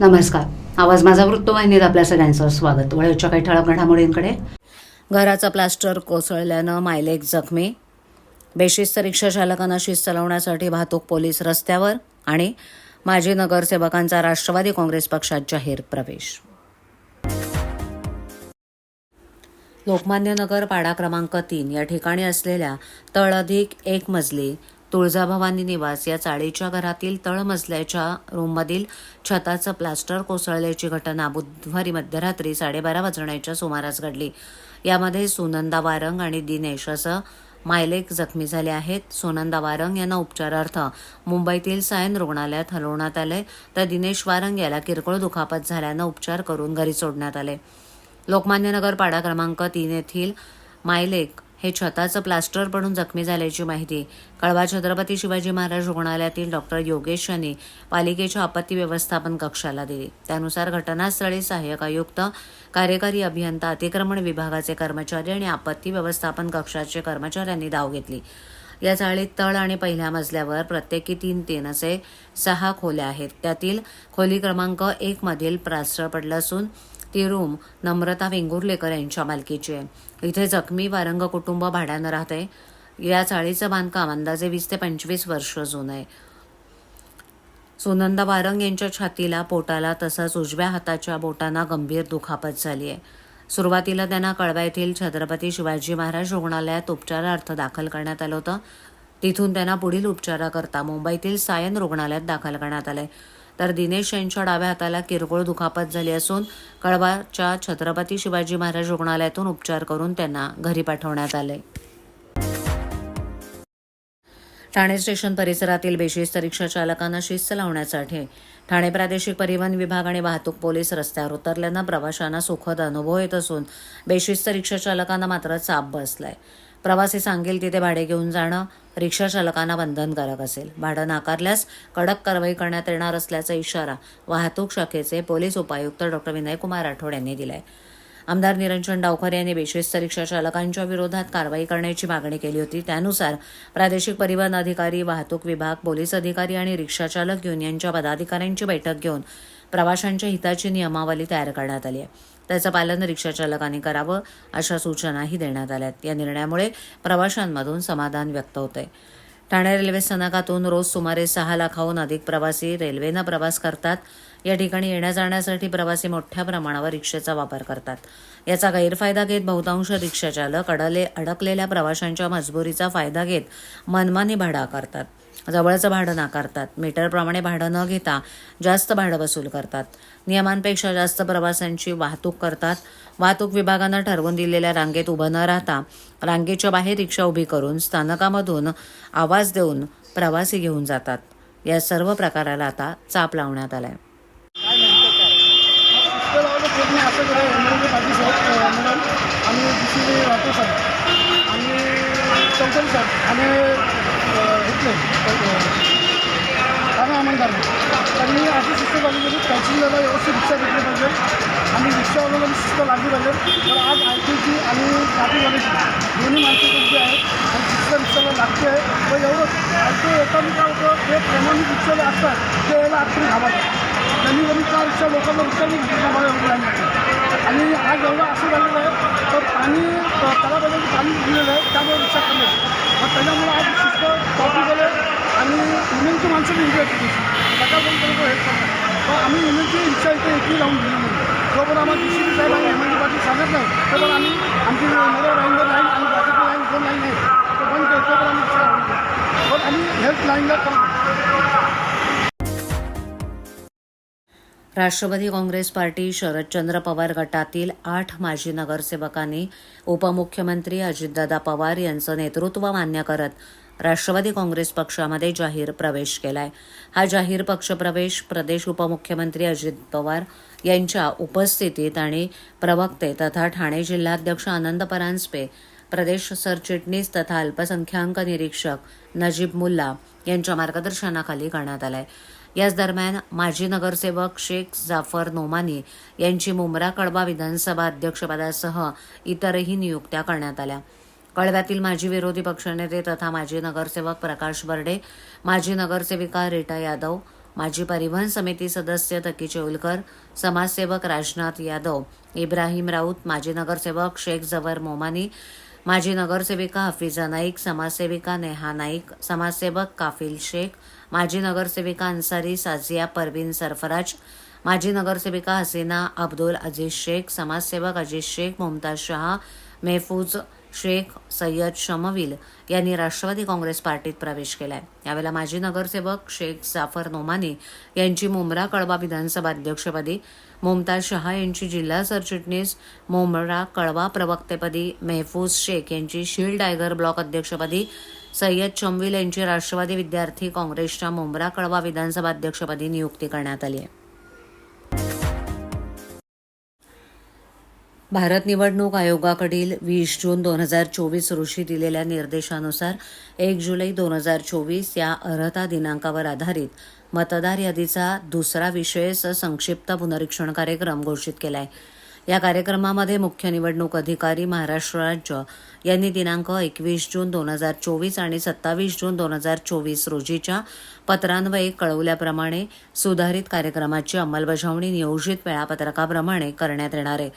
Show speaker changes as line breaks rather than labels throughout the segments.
नमस्कार. आवाज माझा वृत्तवाहिनीत आपल्या सगळ्यांचं स्वागत. वळच्या काही ठळक घडामोडींकडे. घराचं प्लास्टर कोसळल्यानं मायलेक जखमी. बेशिस्त रिक्षा चालकांना शिस्त लावण्यासाठी वाहतूक पोलीस रस्त्यावर आणि माजी नगरसेवकांचा राष्ट्रवादी काँग्रेस पक्षात जाहीर प्रवेश. लोकमान्य नगर पाडा क्रमांक तीन या ठिकाणी असलेल्या तळ अधिक एक मजली तुळजाभवानी निवास या चाळीच्या घरातील तळमजल्याच्या रूममधील छताचं प्लास्टर कोसळल्याची घटना बुधवारी मध्यरात्री साडेबारा वाजण्याच्या सुमारास घडली. यामध्ये सुनंदा वारंग आणि दिनेश असं मायलेक जखमी झाले आहेत. सुनंदा वारंग यांना उपचारार्थ मुंबईतील सायन रुग्णालयात हलवण्यात आले. तर दिनेश वारंग याला किरकोळ दुखापत झाल्यानं उपचार करून घरी सोडण्यात आले. लोकमान्य नगर पाडा क्रमांक तीन येथील मायलेक हे छताचं प्लास्टर पडून जखमी झाल्याची माहिती कळवा छत्रपती शिवाजी महाराज रुग्णालयातील डॉक्टर योगेश यांनी पालिकेच्या आपत्ती व्यवस्थापन कक्षाला दिली. त्यानुसार घटनास्थळी सहाय्यक आयुक्त कार्यकारी अभियंता अतिक्रमण विभागाचे कर्मचारी आणि आपत्ती व्यवस्थापन कक्षाचे कर्मचाऱ्यांनी धाव घेतली. या चाळीत तळ आणि पहिल्या मजल्यावर प्रत्येकी तीन तीन असे सहा खोल्या आहेत. त्यातील खोली क्रमांक एक मधील प्लास्टर पडलं असून ती रूम नम्रता वेंगुर्लेकर यांच्या मालकीची आहे. इथे जखमी वारंग कुटुंब भाड्यानं राहते. या चाळीचं बांधकाम अंदाजे वीस ते पंचवीस वर्ष जुनं आहे. सुनंदा वारंग यांच्या छातीला पोटाला तसंच उजव्या हाताच्या बोटांना गंभीर दुखापत झाली आहे. सुरुवातीला त्यांना कळवा येथील छत्रपती शिवाजी महाराज रुग्णालयात उपचारार्थ दाखल करण्यात आलं होतं. तिथून त्यांना पुढील उपचाराकरता मुंबईतील सायन रुग्णालयात दाखल करण्यात आलं आहे तर दिनेश यांच्या डाव्या हाताला किरकोळ दुखापत झाली असून कळवाच्या छत्रपती शिवाजी महाराज रुग्णालयातून उपचार करून त्यांना घरी पाठवण्यात आले. ठाणे स्टेशन परिसरातील बेशिस्त रिक्षा चालकांना शिस्त लावण्यासाठी ठाणे प्रादेशिक परिवहन विभाग आणि वाहतूक पोलीस रस्त्यावर उतरल्यानं प्रवाशांना सुखद अनुभव येत असून बेशिस्त रिक्षा चालकांना मात्र चाप बसलाय. प्रवासी सांगेल तिथे भाडे घेऊन जाणं रिक्षाचालकांना बंधनकारक असेल. भाडं नाकारल्यास कडक कारवाई करण्यात येणार असल्याचा इशारा वाहतूक शाखेचे पोलीस उपायुक्त डॉक्टर विनयकुमार राठोड यांनी दिलाय. आमदार निरंजन डावखरे यांनी बेशिस्त रिक्षा चालकांच्या विरोधात कारवाई करण्याची मागणी केली होती. त्यानुसार प्रादेशिक परिवहन अधिकारी वाहतूक विभाग पोलीस अधिकारी आणि रिक्षाचालक युनियनच्या पदाधिकाऱ्यांची बैठक घेऊन प्रवाशांच्या हिताची नियमावली तयार करण्यात आली आहे. त्याचं पालन रिक्षाचालकांनी करावं अशा सूचनाही देण्यात आल्यात. या निर्णयामुळे प्रवाशांमधून समाधान व्यक्त होतंय. ठाणे रेल्वे स्थानकातून रोज सुमारे सहा लाखाहून अधिक प्रवासी रेल्वेनं प्रवास करतात. या ठिकाणी येण्या जाण्यासाठी प्रवासी मोठ्या प्रमाणावर रिक्षेचा वापर करतात. याचा गैरफायदा घेत बहुतांश रिक्षाचालक अडले अडकलेल्या प्रवाशांच्या मजबुरीचा फायदा घेत मनमानी भाडं आकारतात जवळचं भाडं नाकारतात. मीटरप्रमाणे भाडं न घेता जास्त भाडं वसूल करतात. नियमांपेक्षा जास्त प्रवाशांची वाहतूक करतात. वाहतूक विभागानं ठरवून दिलेल्या रांगेत उभं न राहता रांगेच्या बाहेर रिक्षा उभी करून स्थानकामधून आवाज देऊन प्रवासी घेऊन जातात. या सर्व प्रकाराला आता चाप लावण्यात
आला आहे पाटील साहेब मॅडम. आणि दुसरी राठोड साहेब. आणि चौधरी साहेब. आणि इथले ठाणे आमदार. त्यांनी अशी शिस्त लागली गेली पॅसेंजरला व्यवस्थित रिक्षा घेतली पाहिजे. आणि रिक्षावाल्याला शिस्त लागली पाहिजे. तर आज आय टीची आणि ट्रॅफिकवाल्याची दोन्ही माणसं कोणती आहेत. आणि शिस्त रिक्षाला लागते आहे. पण एवढंच आय टी एकाने काय होतं जे प्रमाणित रिक्षाला असतात ते यायला आखरी घाबरतात. त्यांनी त्यांनी चार रिक्षा लोकांना रिक्षाने मला एवढी लाईन आणि हा एवढं असं झालेलं आहे तर पाणी तलाबाजून पाणी दिलेलं आहे त्यामुळे रिक्षा कमी आहे. मग त्याच्यामुळे आज शिस्त कॉपी आहे आणि युनियनची माणसं बी इथे येते सकाळपर्यंत हेल्प करतात. पण आम्ही युनियनची इच्छा इथे एकही लावून दिली नाही. जोपर्यंत आम्हाला डी सी साहेब आणि एम एल पाटील सांगत नाही तोपर्यंत आम्ही आमची नगर लाईनवर लाईन आणि बाकीची लाईन दोन लाईन आहे तो बंद करतो तोपर्यंत आम्ही रिक्षा लावून पण आम्ही हेल्प लाईनला करतो
राष्ट्रवादी काँग्रेस पार्टी शरदचंद्र पवार गटातील आठ माजी नगरसेवकांनी उपमुख्यमंत्री अजितदादा पवार यांचं नेतृत्व मान्य करत राष्ट्रवादी काँग्रेस पक्षामध्ये जाहीर प्रवेश केलाय. हा जाहीर पक्षप्रवेश प्रदेश उपमुख्यमंत्री अजित पवार यांच्या उपस्थितीत आणि प्रवक्ते तथा ठाणे जिल्हाध्यक्ष आनंद परांजपे प्रदेश सरचिटणीस तथा अल्पसंख्याक निरीक्षक नजीब मुल्ला यांच्या मार्गदर्शनाखाली करण्यात आलाय. याच दरम्यान माजी नगरसेवक शेख जाफर नोमानी यांची मुंब्रा कळबा विधानसभा अध्यक्षपदासह इतरही नियुक्त्या करण्यात आल्या. कळव्यातील माजी विरोधी पक्षनेते तथा माजी नगरसेवक प्रकाश बर्डे माजी नगरसेविका रीटा यादव माजी परिवहन समिती सदस्य तकी चेउलकर समाजसेवक राजनाथ यादव इब्राहिम राऊत माजी नगरसेवक शेख जवर मोमानी माजी नगरसेविका हफिजा नाईक समाजसेविका नेहा नाईक समाजसेवक काफिल शेख माजी नगरसेविका अन्सारी साजिया परवीन सरफराज माजी नगरसेविका हसीना अब्दुल अजीज शेख समाजसेवक अजीज शेख मुमताज शहा मेहफूज शेख सय्यद शमविल यांनी राष्ट्रवादी काँग्रेस पार्टीत प्रवेश केलाय. यावेळेला माजी नगरसेवक शेख जाफर नोमानी यांची मुंब्रा कळवा विधानसभा अध्यक्षपदी मुमताज शहा यांची जिल्हा सरचिटणीस मुंब्रा कळवा प्रवक्तेपदी मेहफूज शेख यांची शील टायगर ब्लॉक अध्यक्षपदी सय्यद शमविल यांची राष्ट्रवादी विद्यार्थी काँग्रेसच्या मुंब्रा कळवा विधानसभा अध्यक्षपदी नियुक्ती करण्यात आली आहे. भारत निवडणूक आयोगाकडील वीस जून दोन हजार चोवीस रोजी दिलेल्या निर्देशानुसार एक जुलै दोन हजार चोवीस या अर्हता दिनांकावर आधारित मतदार यादीचा दुसरा विशेष संक्षिप्त पुनरीक्षण कार्यक्रम घोषित केला आहे या कार्यक्रमामध्ये मुख्य निवडणूक अधिकारी महाराष्ट्र राज्य यांनी दिनांक एकवीस जून दोन हजार चोवीस आणि सत्तावीस जून दोन हजार चोवीस रोजीच्या पत्रान्वये कळवल्याप्रमाणे सुधारित कार्यक्रमाची अंमलबजावणी नियोजित वेळापत्रकाप्रमाणे करण्यात येणार आहे.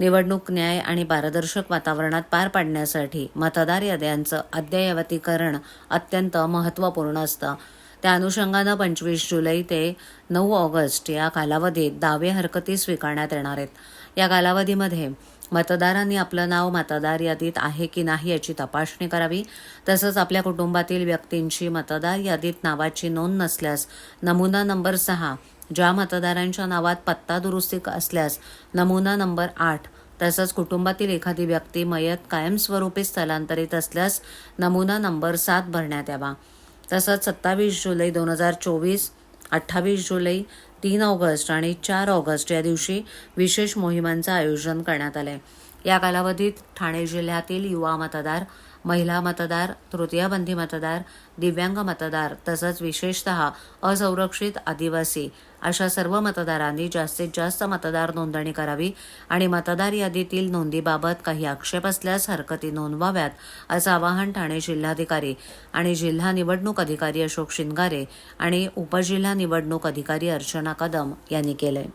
निवडणूक न्याय आणि पारदर्शक वातावरणात पार पाडण्यासाठी मतदार याद्यांचं अद्ययावतीकरण अत्यंत महत्त्वपूर्ण असतं. त्या अनुषंगानं पंचवीस जुलै ते नऊ ऑगस्ट या कालावधीत दावे हरकती स्वीकारण्यात येणार आहेत. या कालावधीमध्ये मतदारांनी आपलं नाव मतदार यादीत आहे की नाही याची तपासणी करावी. तसंच आपल्या कुटुंबातील व्यक्तींची मतदार यादीत नावाची नोंद नसल्यास नमुना नंबर सहा ज्या मतदारांच्या नावात पत्ता दुरुस्ती असल्यास नमुना नंबर आठ तसंच कुटुंबातील एखादी व्यक्ती मयत कायमस्वरूपी स्थलांतरित असल्यास नमुना नंबर सात भरण्यात यावा. तसंच सत्तावीस जुलै दोन हजार चोवीस अठ्ठावीस जुलै तीन ऑगस्ट आणि चार ऑगस्ट या दिवशी विशेष मोहिमांचं आयोजन करण्यात आलं आहे या कालावधीत ठाणे जिल्ह्यातील युवा मतदार महिला मतदार तृतीयबंधी मतदार दिव्यांग मतदार तसंच विशेषतः असंरक्षित आदिवासी अशा सर्व मतदारांनी जास्तीत जास्त मतदार नोंदणी करावी आणि मतदार यादीतील नोंदीबाबत काही आक्षेप असल्यास हरकती नोंदवाव्यात असं आवाहन ठाणे जिल्हाधिकारी आणि जिल्हा निवडणूक अधिकारी अशोक शिंगारे आणि उपजिल्हा निवडणूक अधिकारी अर्चना कदम यांनी केलंय.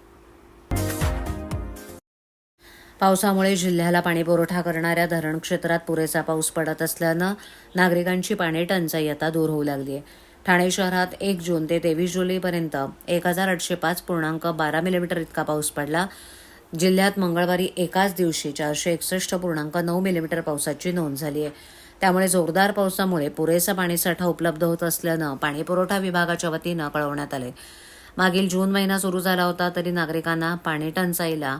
पावसामुळे जिल्ह्याला पाणीपुरवठा करणाऱ्या धरण क्षेत्रात पुरेसा पाऊस पडत असल्यानं नागरिकांची पाणी टंचाई आता दूर होऊ लागली आहे ठाणे शहरात एक जून ते तेवीस जुलैपर्यंत एक हजार आठशे पाच पूर्णांक बारा मिलीमीटर इतका पाऊस पडला. जिल्ह्यात मंगळवारी एकाच दिवशी चारशे एकसष्ट पूर्णांक नऊ मिलीमीटर पावसाची नोंद झाली आहे त्यामुळे जोरदार पावसामुळे पुरेसा पाणीसाठा उपलब्ध होत असल्यानं पाणीपुरवठा विभागाच्या वतीनं कळवण्यात आले मागील जून महिना सुरू झाला होता तरी नागरिकांना पाणी टंचाईला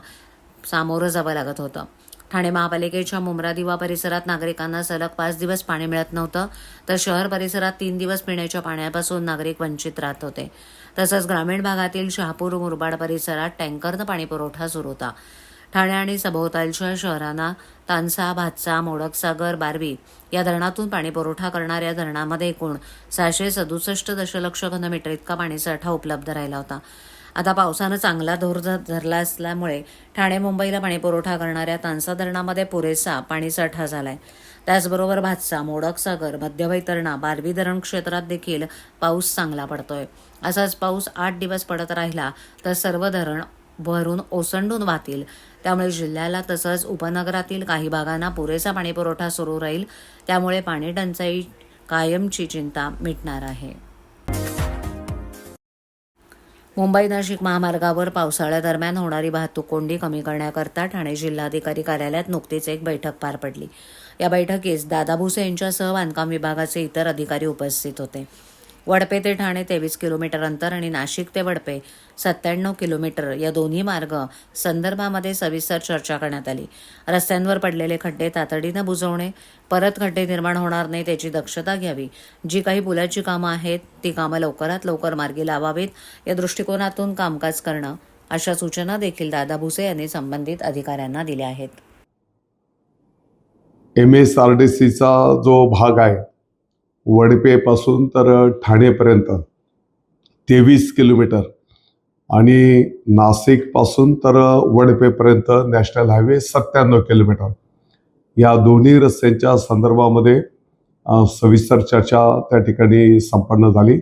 सामोरं जावं लागत होतं. ठाणे महापालिकेच्या मुमरा दिवा परिसरात नागरिकांना सलग पाच दिवस पाणी मिळत नव्हतं तर शहर परिसरात तीन दिवस पिण्याच्या पाण्यापासून नागरिक वंचित राहत होते. तसंच ग्रामीण भागातील शहापूर मुरबाड परिसरात टँकरनं पाणीपुरवठा सुरू होता. ठाणे आणि सभोवतालच्या शहरांना तानसा भातसा मोडकसागर बारवी या धरणातून पाणीपुरवठा करणाऱ्या धरणामध्ये एकूण सहाशे सदुसष्ट दशलक्ष घनमीटर इतका पाणीसाठा उपलब्ध राहिला होता. आता पावसानं चांगला धोर धरला असल्यामुळे ठाणे मुंबईला पाणीपुरवठा करणाऱ्या तानसा धरणामध्ये पुरेसा पाणीसाठा झालाय. त्याचबरोबर भातसा मोडकसागर मध्यवैतरणा बारवी धरण क्षेत्रात देखील पाऊस चांगला पडतोय. असाच पाऊस आठ दिवस पडत राहिला तर सर्व धरण भरून ओसंडून वाहतील. त्यामुळे जिल्ह्याला तसंच उपनगरातील काही भागांना पुरेसा पाणीपुरवठा सुरू राहील. त्यामुळे पाणी टंचाई कायमची चिंता मिटणार आहे. मुंबई नाशिक महामार्गावर पावसाळ्यादरम्यान होणारी वाहतूक कोंडी कमी करण्याकरता ठाणे जिल्हाधिकारी कार्यालयात नुकतीच एक बैठक पार पडली. या बैठकीस दादा भुसे यांच्यासह बांधकाम विभागाचे इतर अधिकारी उपस्थित होते. वडपे ते ठाणे तेवीस किलोमीटर अंतर आणि नाशिक ते वडपे सत्त्याण्णव किलोमीटर या दोन्ही मार्ग संदर्भामध्ये सविस्तर चर्चा करण्यात आली. रस्त्यांवर पडलेले खड्डे तातडीनं बुजवणे परत खड्डे निर्माण होणार नाही त्याची दक्षता घ्यावी. जी काही पुलाची कामं आहेत ती कामं लवकरात लवकर मार्गी लावावीत या दृष्टिकोनातून कामकाज करणं अशा सूचना देखील दादा भुसे यांनी संबंधित अधिकाऱ्यांना दिल्या आहेत.
एम एस आर डी सीचा जो भाग आहे वडपेपासून तर ठाणेपर्यंत. तेवीस किलोमीटर. आणि नाशिकपासून तर वडपेपर्यंत नॅशनल हायवे सत्त्याण्णव किलोमीटर. या दोन्ही रस्त्यांच्या संदर्भामध्ये सविस्तर चर्चा त्या ठिकाणी संपन्न झाली.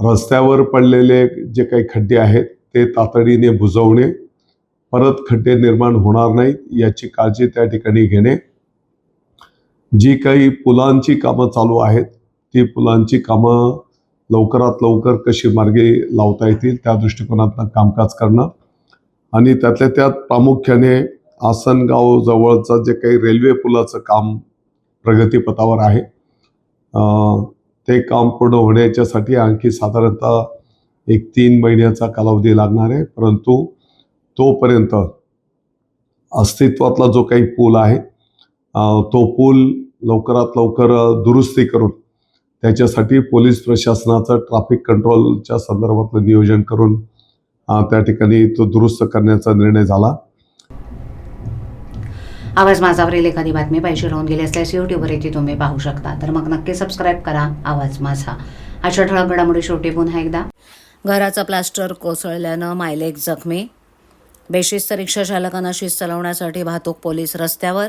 रस्त्यावर पडलेले जे काही खड्डे आहेत ते तातडीने बुजवणे परत खड्डे निर्माण होणार नाहीत याची काळजी त्या ठिकाणी घेणे जी काही पुलांची कामं चालू आहेत ती पुलांची कामं लवकरात लवकर कशी मार्गे लावता येतील त्या दृष्टिकोनातनं कामकाज करणं. आणि त्यातल्या त्यात प्रामुख्याने आसनगाव जवळचं जे काही रेल्वे पुलाचं काम प्रगतीपथावर आहे ते काम पूर्ण होण्याच्यासाठी आणखी साधारणतः एक तीन महिन्याचा कालावधी लागणार आहे. परंतु तोपर्यंत अस्तित्वातला जो काही पूल आहे तो पूल लवकरात लवकर दुरुस्ती करून त्याच्यासाठी पोलीस प्रशासनाचं ट्रॅफिक कंट्रोलच्या संदर्भातलं नियोजन करून त्या ठिकाणी तो दुरुस्त करण्याचा निर्णय झाला.
आवाज माझावरील एखादी बातमी पाहिजे राहून गेली असल्यास यूट्यूबवर ती तुम्ही पाहू शकता. तर मग नक्की सबस्क्राईब करा. आवाज माझा. अशा ठळक घडामोडी शेवटी पुन्हा एकदा. घराचं प्लास्टर कोसळल्यानं मायलेक जखमी. बेशिस्त रिक्षा चालकांना शिस्त लावण्यासाठी वाहतूक पोलीस रस्त्यावर.